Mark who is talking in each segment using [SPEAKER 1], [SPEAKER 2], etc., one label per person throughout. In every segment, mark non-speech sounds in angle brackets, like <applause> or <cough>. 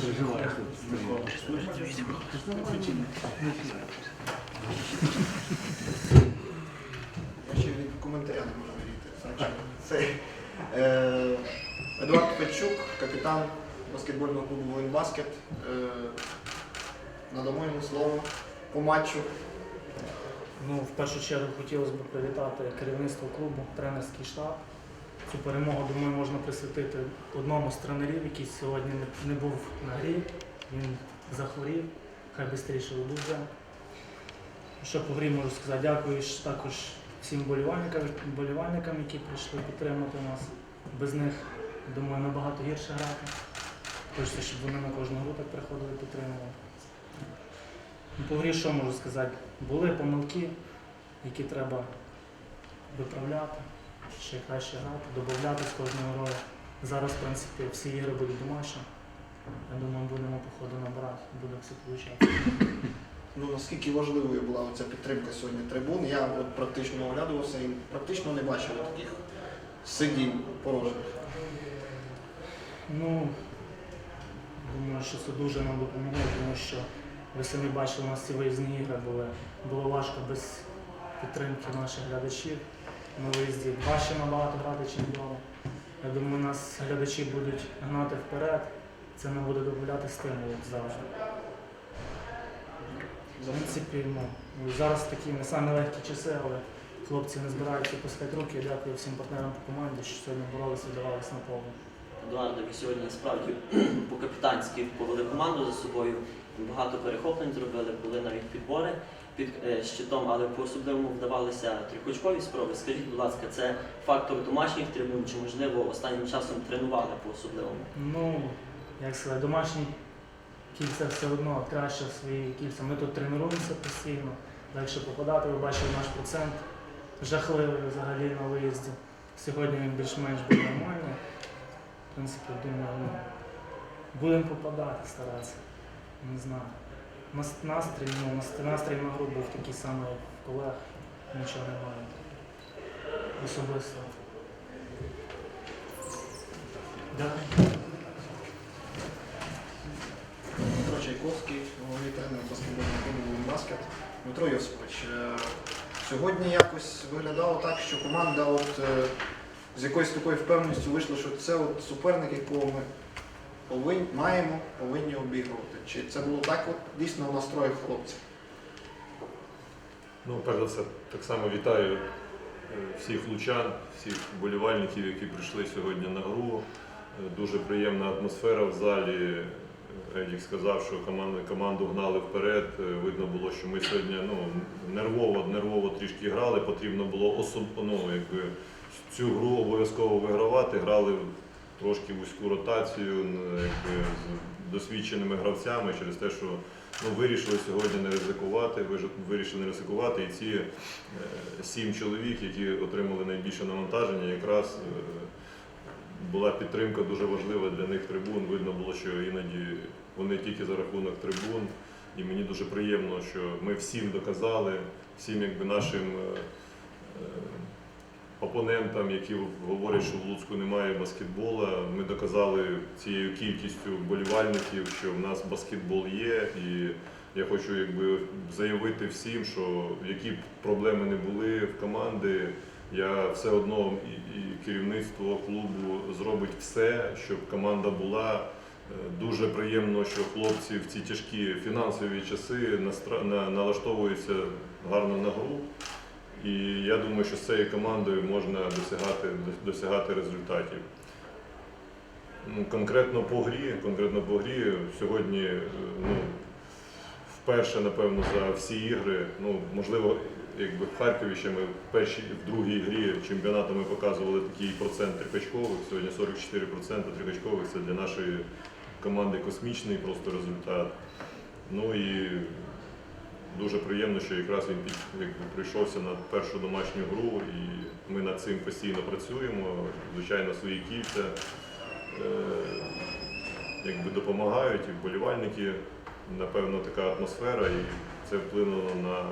[SPEAKER 1] переживаєш.
[SPEAKER 2] Я ще від коментаря не можу. Це е, Едуард Печук, капітан баскетбольного клубу Воїнбаскет. Е, надамо йому слово по матчу.
[SPEAKER 3] Ну, в першу чергу хотілося б привітати керівництво клубу, тренерський штаб. Цю перемогу, думаю, можна присвятити одному з тренерів, який сьогодні не, був на грі. Він захворів, хай швидше одужає. Що по грі можу сказати, дякую також всім болівальникам, болівальникам, які прийшли підтримати нас. Без них, думаю, набагато гірше грати. Хочеться, щоб вони на кожну гру так приходили підтримували. Ну, По грі що можу сказати? Були помилки, які треба виправляти, ще краще грати, додати з кожної грою. Зараз, в принципі, всі ігри будуть домашні. Я думаю, будемо по ходу набирати, буде все получати.
[SPEAKER 2] Ну, наскільки важливою була ця підтримка сьогодні трибун. Я от практично оглядувався і практично не бачив таких сидінь порожніх.
[SPEAKER 3] Ну, думаю, що це дуже нам допомогло, тому що ви самі бачили, у нас ці виїзні ігри були. Було важко без підтримки наших глядачів. На виїзді важче набагато грати, ніж вдома. Я думаю, нас глядачі будуть гнати вперед. Це нам буде додати стимулу як завжди. В принципі, ну, зараз такі не самі легкі часи, але хлопці не збираються пускати руки. Я дякую всім партнерам по команді, що сьогодні боролися і давалися на поле.
[SPEAKER 4] Едуарда, ви сьогодні справді <clears throat> по-капітанськи повели команду за собою. Багато перехоплень зробили, були навіть підбори під е, щитом, але по особливому вдавалися трикочкові спроби. Скажіть, будь ласка, це фактор домашніх трибун, чи можливо останнім часом тренували по особливому?
[SPEAKER 3] Ну, як сказати, домашні кільця все одно краще свої кільця. Ми тут тренуємося постійно. Легше попадати, ви бачили наш процент жахливий взагалі на виїзді. Сьогодні він більш-менш був нормальний. В принципі, думаю, ну, будемо попадати, старатися. Не знаю. Нас- Настрій, ну, настрій на гру був такий самий, як в колег. Нічого немає. Особисто. Дякую.
[SPEAKER 2] Дмитро Чайковський, головний тренер баскетбольного клубу «Воїнбаскет». Дмитро Йосипович, е, сьогодні якось виглядало так, що команда от, е, з якоюсь такою впевненістю вийшла, що це от суперник, якого ми повинні, маємо, повинні обігрувати. Чи це було так от, дійсно в настроях хлопців?
[SPEAKER 5] Ну, перш за все, так само вітаю е, всіх лучан, всіх болівальників, які прийшли сьогодні на гру. Е, Дуже приємна атмосфера в залі. Едік сказав, що команду, команду гнали вперед. Е, Видно було, що ми сьогодні ну, нервово, нервово трішки грали. Потрібно було особ... ну, якби, цю гру обов'язково вигравати. Грали трошки вузьку ротацію якби, з досвідченими гравцями через те, що ну, вирішили сьогодні не ризикувати, вирішили не ризикувати. І ці е, сім чоловік, які отримали найбільше навантаження, якраз е, була підтримка дуже важлива для них трибун. Видно було, що іноді вони тільки за рахунок трибун. І мені дуже приємно, що ми всім доказали, всім якби нашим е, опонентам, які говорять, що в Луцьку немає баскетбола. Ми доказали цією кількістю болівальників, що в нас баскетбол є. І я хочу якби заявити всім, що які б проблеми не були в команди, я все одно і, керівництво клубу зробить все, щоб команда була. Е, Дуже приємно, що хлопці в ці тяжкі фінансові часи налаштовуються гарно на гру. І я думаю, що з цією командою можна досягати, досягати результатів. Ну, Конкретно по грі, конкретно по грі, сьогодні ну, вперше, напевно, за всі ігри, ну, можливо, якби в Харкові ще ми в першій, в другій грі чемпіонату ми показували такий процент трикачкових, сьогодні 44% трикачкових, це для нашої команди космічний просто результат. Ну і дуже приємно, що якраз він під, якби, прийшовся на першу домашню гру, і ми над цим постійно працюємо. Звичайно, свої кільця е, допомагають, і вболівальники, напевно, така атмосфера, і це вплинуло на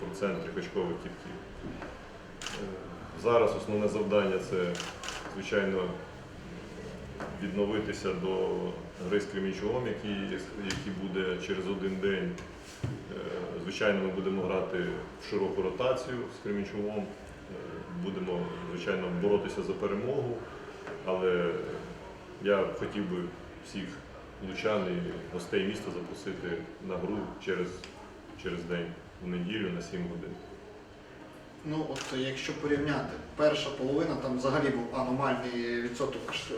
[SPEAKER 5] процент трикочкових кітків. Е, Зараз основне завдання це, звичайно, відновитися до гри з Кремінчугом, який, який буде через один день. Е, Звичайно, ми будемо грати в широку ротацію з Кремінчугом. Е, Будемо, звичайно, боротися за перемогу. Але я хотів би всіх лучан і гостей міста запросити на гру через, через день в неділю на 7 годин.
[SPEAKER 2] Ну, от якщо порівняти, перша половина там взагалі був аномальний відсоток е,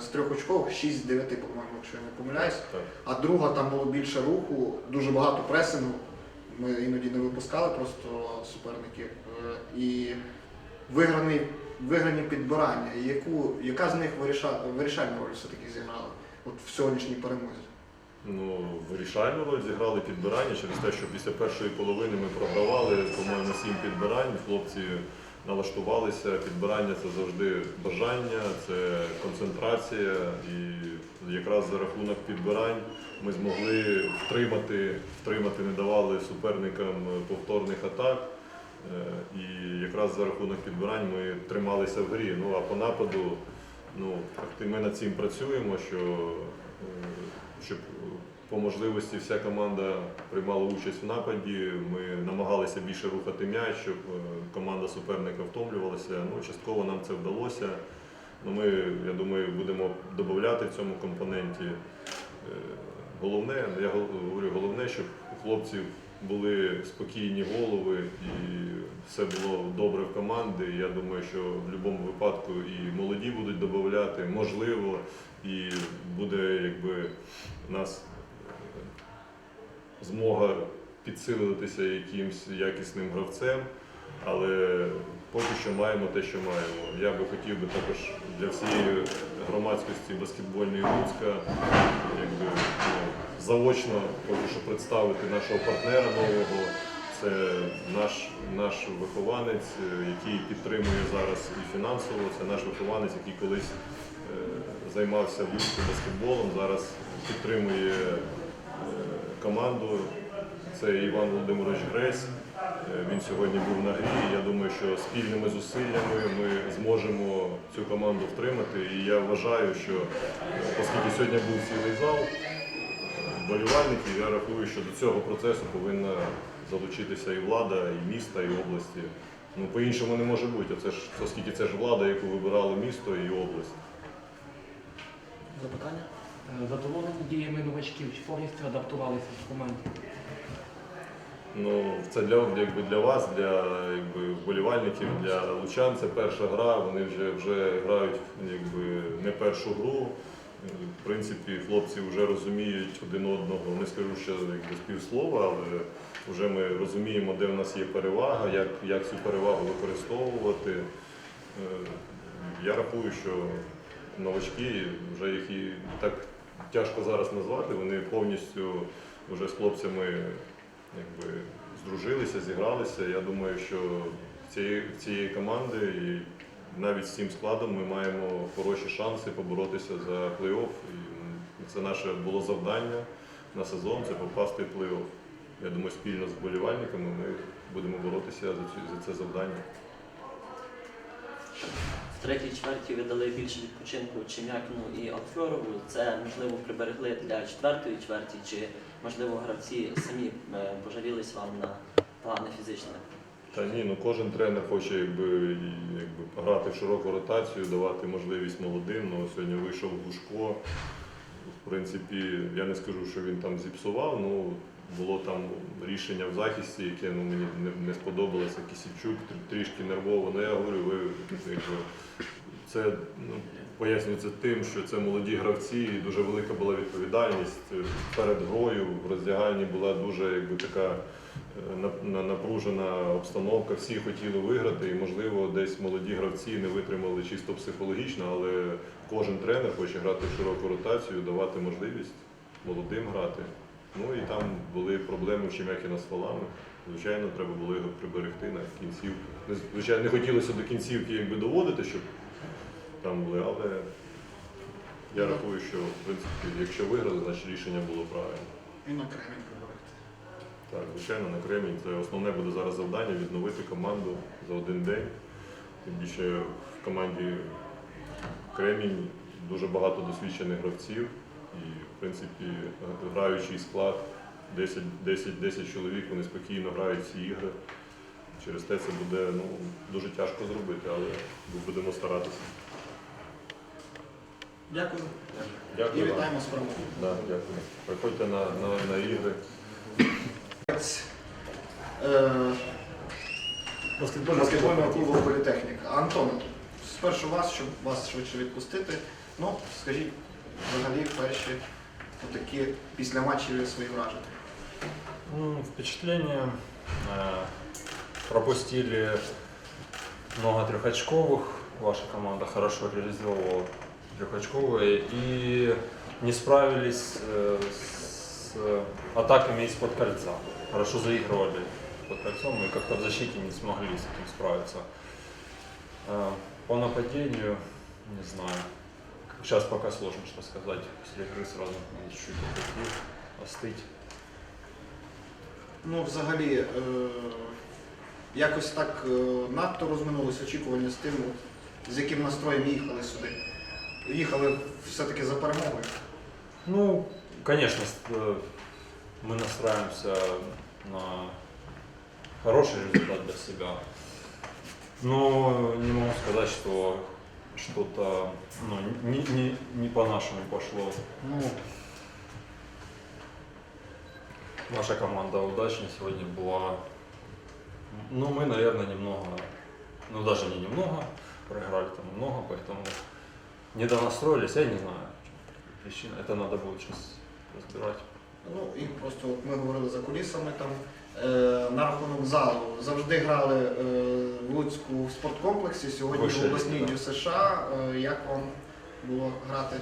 [SPEAKER 2] з трьох очкових, 6 з 9, по-моєму, якщо я не помиляюсь.
[SPEAKER 5] Так.
[SPEAKER 2] А друга там було більше руху, дуже багато пресингу. Ми іноді не випускали просто суперників. Е, І виграні, виграні підбирання. Яку, яка з них виріша, вирішальну роль все-таки зіграла от в сьогоднішній перемозі?
[SPEAKER 5] Ну, вирішальну роль зіграли підбирання через те, що після першої половини ми програвали, по-моєму, сім підбирань. Хлопці налаштувалися. Підбирання це завжди бажання, це концентрація. І якраз за рахунок підбирань ми змогли втримати, втримати не давали суперникам повторних атак. Е, І якраз за рахунок підбирань ми трималися в грі. Ну а по нападу, ну ми над цим працюємо, що е, щоб по можливості вся команда приймала участь в нападі. Ми намагалися більше рухати м'яч, щоб е, команда суперника втомлювалася. Ну, частково нам це вдалося. Ну, ми, я думаю, будемо додати в цьому компоненті. Головне, я говорю, головне, щоб у хлопців були спокійні голови і все було добре в команді. Я думаю, що в будь-якому випадку і молоді будуть додати, можливо, і буде якби у нас змога підсилитися якимсь якісним гравцем, але поки що маємо те, що маємо. Я би хотів би також для всієї громадськості баскетбольної Луцька якби, ну, заочно поки що представити нашого партнера нового. Це наш, наш вихованець, е, який підтримує зараз і фінансово. Це наш вихованець, який колись е, займався луцьким баскетболом, зараз підтримує е, команду. Це Іван Володимирович Гресь. Е, Він сьогодні був на грі. і Я думаю, що спільними зусиллями ми зможемо цю команду втримати. І я вважаю, що е, оскільки сьогодні був цілий зал е, вболівальників, я рахую, що до цього процесу повинна залучитися і влада, і міста, і області. Ну, по-іншому не може бути. Це ж оскільки це ж влада, яку вибирало місто і область.
[SPEAKER 2] Запитання?
[SPEAKER 1] Задоволені діями новачків, чи повністю адаптувалися в команді?
[SPEAKER 5] Ну, це для, якби для вас, для якби, вболівальників, для лучан це перша гра. Вони вже, вже грають якби, не першу гру. В принципі, хлопці вже розуміють один одного. Не скажу, що якби, з півслова, але вже ми розуміємо, де в нас є перевага, як, як цю перевагу використовувати. Е, Я рахую, що новачки, вже їх і так тяжко зараз назвати, вони повністю вже з хлопцями якби здружилися, зігралися. Я думаю, що в цієї, в цієї команди і навіть з цим складом ми маємо хороші шанси поборотися за плей-офф. І це наше було завдання на сезон це попасти в плей-офф. Я думаю, спільно з вболівальниками ми будемо боротися за, цю, за це завдання.
[SPEAKER 4] Третій чверті ви дали більше відпочинку Чем'якну і Алфьорову. Це можливо приберегли для четвертої чверті, чи можливо гравці самі е, пожалілись вам на плани фізичне?
[SPEAKER 5] Та ні, ну кожен тренер хоче якби, якби грати в широку ротацію, давати можливість молодим. Ну, сьогодні вийшов Глушко. В принципі, я не скажу, що він там зіпсував. Ну, було там рішення в захисті, яке ну, мені не, не сподобалося. Кісівчук трішки нервово. Ну я говорю, ви якби, це ну, пояснюється тим, що це молоді гравці, і дуже велика була відповідальність. Перед грою в роздягальні була дуже якби, така е, на- на- напружена обстановка. Всі хотіли виграти, і можливо десь молоді гравці не витримали чисто психологічно, але кожен тренер хоче грати в широку ротацію, давати можливість молодим грати. Ну і там були проблеми в Чемякіна з фалами. Звичайно, треба було його приберегти на кінцівку. Звичайно, не хотілося до кінцівки якби доводити, щоб там були, але я рахую, що в принципі, якщо виграли, значить рішення було правильне.
[SPEAKER 2] І на Кремінь приберегти.
[SPEAKER 5] Так, звичайно, на Кремінь це основне буде зараз завдання відновити команду за один день. Тим більше в команді Кремінь дуже багато досвідчених гравців. І, в принципі, граючий склад 10, 10, 10 чоловік, вони спокійно грають ці ігри. Через те це буде ну, дуже тяжко зробити, але ми будемо старатися.
[SPEAKER 2] Дякую. І
[SPEAKER 5] Дякую вам.
[SPEAKER 2] вітаємо з перемогою.
[SPEAKER 5] Да, дякую. Приходьте на, на, на ігри.
[SPEAKER 2] Е, баскетбольного клубу Політехнік. Антон, спершу вас, щоб вас швидше відпустити. Ну, скажіть, взагалі перші такі після матчів свої враження.
[SPEAKER 6] Ну, впечатление. э, Пропустили много трехочковых. Ваша команда хорошо реализовывала трехочковые и не справились э, с атаками из-под кольца. Хорошо заигрывали под кольцом и как-то в защите не смогли с этим справиться. Э, По нападению, не знаю. Сейчас пока сложно что сказать. После игры сразу надо чуть-чуть отойти, остыть.
[SPEAKER 2] Ну, взагалі, е, якось так е, надто розминулись очікування з тим, от, з яким настроєм їхали сюди. Їхали все-таки за перемогою.
[SPEAKER 6] Ну, конечно, с- э, мы настраиваемся на хороший результат для себя. Но не могу сказать, что что-то ну, не, не, не по-нашему пошло. Ну, наша команда удачнее сегодня была. Ну, мы, наверное, немного, ну даже не немного, проиграли там много, поэтому не донастроились, я не знаю. Причина, это надо будет сейчас разбирать.
[SPEAKER 2] Ну і просто от ми говорили за кулісами там. Е, на рахунок залу завжди грали е, в Луцьку в спорткомплексі, сьогодні
[SPEAKER 6] Вище
[SPEAKER 2] в обласній США. Е, як вам було грати?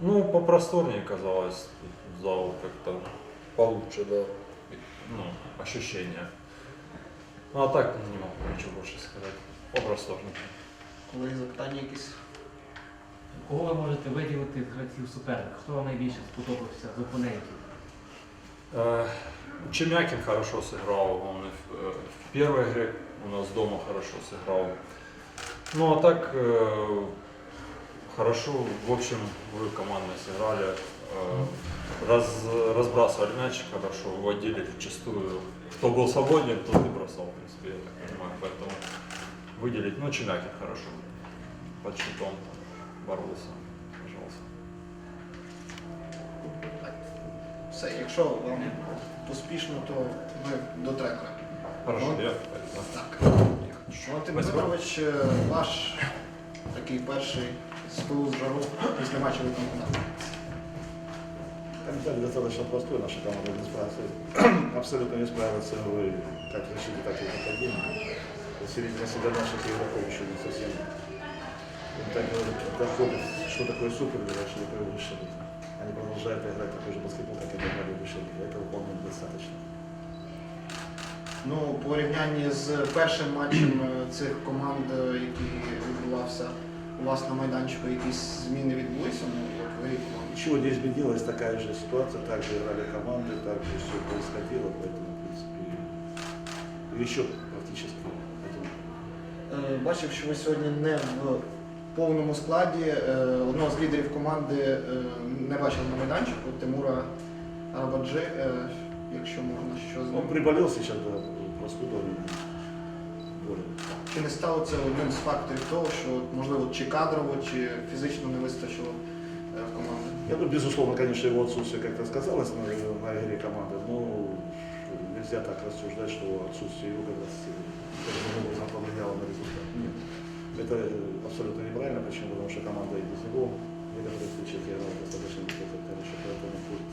[SPEAKER 6] Ну, попросторнее казалось, зал как-то получше, да. Ну, ощущения. Ну, а так не могу ничего больше сказать. Попросторнее.
[SPEAKER 2] Коли запитання якісь?
[SPEAKER 1] Кого ви можете виділити з гравців суперника? Хто вам найбільше сподобався з опонентів?
[SPEAKER 6] Чемякин хорошо сыграл, он в, э, в первой игре у нас дома хорошо сыграл. Ну а так э, хорошо, в общем, вы командно сыграли, э, раз, разбрасывали мячик хорошо, выводили чистую. Кто был свободен, тот и бросал, в принципе, я так понимаю. Поэтому выделить, ну Чемякин хорошо, под щитом боролся,
[SPEAKER 2] Все, якщо вам успішно, то ви до тренера.
[SPEAKER 6] Хорошо,
[SPEAKER 2] Ну,
[SPEAKER 6] я.
[SPEAKER 2] Так. Валентин Дмитрович, е, ваш такий перший спил з жару після матчевої коментар.
[SPEAKER 7] Комментарий достаточно простой, наша команда не справится. Абсолютно не справится, вы как решите, так и нападение. Середина себя наших игроков еще не совсем так не доходит, что такое супер, такое высшая лига Они продолжают играть такой же баскетбол, как и играли в высшей лиге. Этого вполне достаточно.
[SPEAKER 2] Ну, у порівнянні з першим матчем е, цих команд, е, який відбувався у вас на майданчику, якісь зміни відбулися? Ну, як ви команда?
[SPEAKER 7] Ничего не изменилось, такая же ситуация, так же играли команды, так же все происходило, поэтому, в принципе, еще практически. Поэтому
[SPEAKER 2] Е, Бачив, що ви сьогодні не в повному складі. Е, Одного з лідерів команди е, не бачив на майданчику Тимура Арабаджи, е, якщо можна що з ним.
[SPEAKER 7] приболел сейчас, да, простудой, более.
[SPEAKER 2] Чи не стало це одним з факторів того, що можливо чи кадрово, чи фізично не вистачило команди?
[SPEAKER 7] Я думаю, безусловно, конечно, его отсутствие как-то сказалось на, на игре команды, но нельзя так рассуждать, что отсутствие его как раз э, образом повлияло на результат. Нет. Это э, абсолютно неправильно. Почему? Потому что команда и без него в некоторых случаях играла достаточно неплохо, хорошо, поэтому тут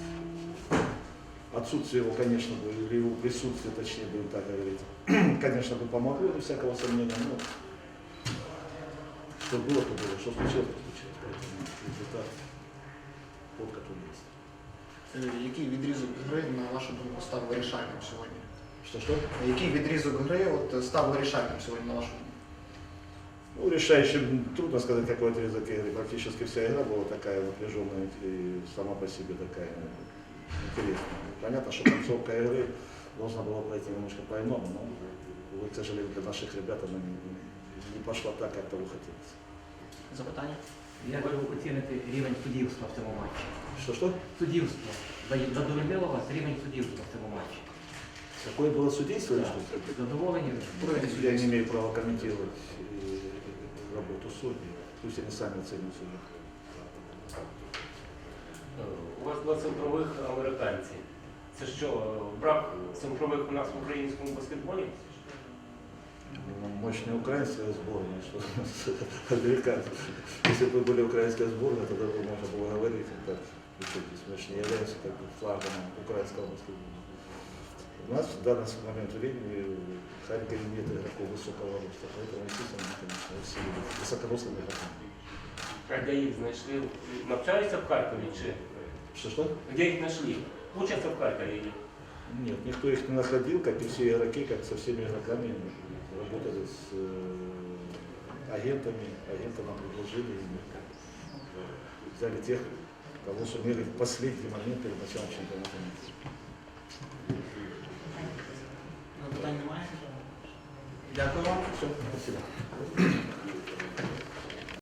[SPEAKER 7] отсутствие его, конечно, бы, или его присутствие, точнее, будем так говорить, <clears throat> конечно, бы помогло, без всякого сомнения, но что было, то было, что случилось, то случилось. Поэтому результат вот который есть.
[SPEAKER 2] Е, Який відрізок гри, на вашу думку, став вирішальним сьогодні?
[SPEAKER 7] Что-что?
[SPEAKER 2] Який відрізок гри от, став вирішальним сьогодні, на вашу думку?
[SPEAKER 7] Ну, решающим, трудно сказать, какой отрезок игры. Практически вся игра была такая напряженная и сама по себе такая ну, интересная. Понятно, что концовка игры должна была пройти немножко по-иному, но, увы, к сожалению, для наших ребят она не, не пошла так, как того хотелось.
[SPEAKER 2] Запитання?
[SPEAKER 1] Як ви оціните рівень суддівства в цьому матчі?
[SPEAKER 7] Что-что?
[SPEAKER 1] Суддівство. Зад- Задовольнило вас рівень суддівства в цьому матчі?
[SPEAKER 7] Какое было судейство или что?
[SPEAKER 1] Задоволені?
[SPEAKER 7] Я не имею права комментировать э, работу судей. Пусть они сами оценят судей.
[SPEAKER 8] У вас два центрових американці. Це що, брак центрових у нас в українському баскетболі?
[SPEAKER 7] Ну, Мощная украинская сборная, что американцы. Если бы были украинская сборная, тогда бы можно было говорить, а так, мы же не являемся как бы флагманом украинского баскетбола. У нас в данный момент времени в Харькове нет игроков высокого роста, поэтому, естественно, конечно, все высокорослые игроки.
[SPEAKER 8] А де їх знайшли? Навчаються в Харкові чи
[SPEAKER 7] Что-что?
[SPEAKER 8] де їх знайшли? Учаться в Харкові.
[SPEAKER 7] Нет, никто их не находил, как и все игроки, как со всеми игроками работали с э, агентами, агенты нам предложили, и мы взяли тех, кого сумели в последний момент перед началом чемпионата мира.
[SPEAKER 2] Питань немає? Дякую вам.
[SPEAKER 7] Все, спасибо.